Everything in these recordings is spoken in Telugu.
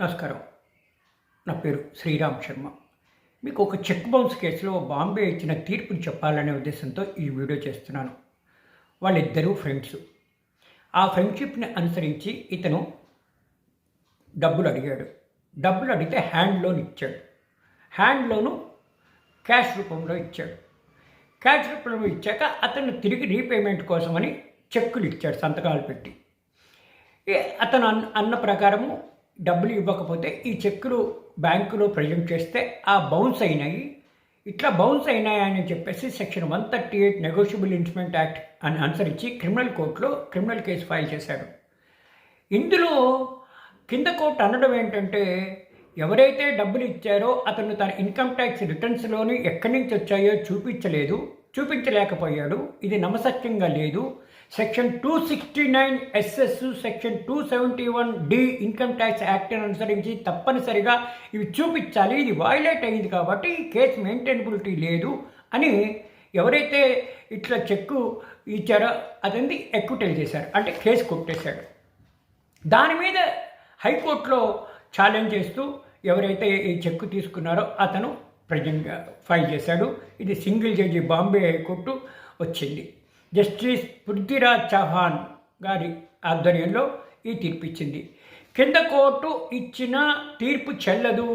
నమస్కారం. నా పేరు శ్రీరామ్ శర్మ. మీకు ఒక చెక్ బౌన్స్ కేసులో బాంబే ఇచ్చిన తీర్పుని చెప్పాలనే ఉద్దేశంతో ఈ వీడియో చేస్తున్నాను. వాళ్ళిద్దరూ ఫ్రెండ్స్. ఆ ఫ్రెండ్షిప్ని అనుసరించి ఇతను డబ్బులు అడిగాడు. డబ్బులు అడిగితే హ్యాండ్ లోన్ ఇచ్చాడు. హ్యాండ్ లోను క్యాష్ రూపంలో ఇచ్చాడు. క్యాష్ రూపంలో ఇచ్చాక అతను తిరిగి రీపేమెంట్ కోసమని చెక్కులు ఇచ్చాడు సంతకాలు పెట్టి. ఏ అతను అన్న అన్న ప్రకారము డబ్బులు ఇవ్వకపోతే ఈ చెక్కులు బ్యాంకులో ప్రజెంట్ చేస్తే ఆ బౌన్స్ అయినాయి. ఇట్లా బౌన్స్ అయినాయి అని చెప్పేసి section one thirty eight negotiable instrument act అని అనుసరించి క్రిమినల్ కోర్టులో క్రిమినల్ కేసు ఫైల్ చేశారు. ఇందులో కింద కోర్టు అనడం ఏంటంటే ఎవరైతే డబ్బులు ఇచ్చారో అతను తన ఇన్కమ్ ట్యాక్స్ రిటర్న్స్లోని ఎక్కడి నుంచి వచ్చాయో చూపించలేదు చూపించలేకపోయాడు. ఇది నమసత్యంగా లేదు. Section two sixty nine SS section two seventy one D income tax యాక్ట్ని అనుసరించి తప్పనిసరిగా ఇవి చూపించాలి ఇది వైలేట్ అయింది కాబట్టి ఈ కేసు మెయింటైనబిలిటీ లేదు అని ఎవరైతే ఇట్లా చెక్కు ఇచ్చారో అతన్ని ఎక్కుటెల్ చేశారు అంటే కేసు కొట్టేశాడు. దాని మీద హైకోర్టులో ఛాలెంజ్ చేస్తూ ఎవరైతే ఈ చెక్కు తీసుకున్నారో అతను ప్రజెంట్గా ఫైల్ చేశాడు. ఇది single judge Bombay high court వచ్చింది. జస్టిస్ పృథ్వీరాజ్ చౌహాన్ గారి ఆధ్వర్యంలో ఈ తీర్పు ఇచ్చింది కింద కోర్టు ఇచ్చిన తీర్పు చెల్లదు.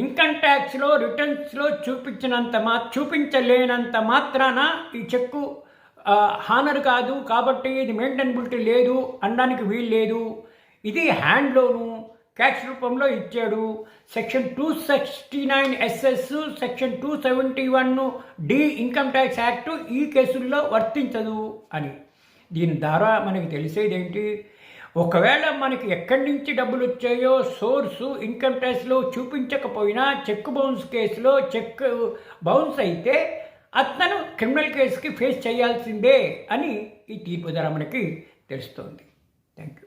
ఇన్కమ్ ట్యాక్స్లో రిటర్న్స్లో చూపించినంత మా చూపించలేనంత మాత్రాన ఈ చెక్కు హానర్ కాదు కాబట్టి ఇది మెయింటైనబిలిటీ లేదు అనడానికి వీలు లేదు. ఇది హ్యాండ్లోను. క్యాష్ రూపంలో ఇచ్చాడు. Section two sixty nine SS section two seventy one D income tax act ఈ కేసుల్లో వర్తించదు అని. దీని ద్వారా మనకి తెలిసేది ఏంటి ఒకవేళ మనకి ఎక్కడి నుంచి డబ్బులు వచ్చాయో సోర్సు ఇన్కమ్ ట్యాక్స్లో చూపించకపోయినా చెక్ బౌన్స్ కేసులో చెక్ బౌన్స్ అయితే అతను క్రిమినల్ కేసుకి ఫేస్ చేయాల్సిందే అని ఈ తీర్పు ద్వారా మనకి తెలుస్తోంది. Thank you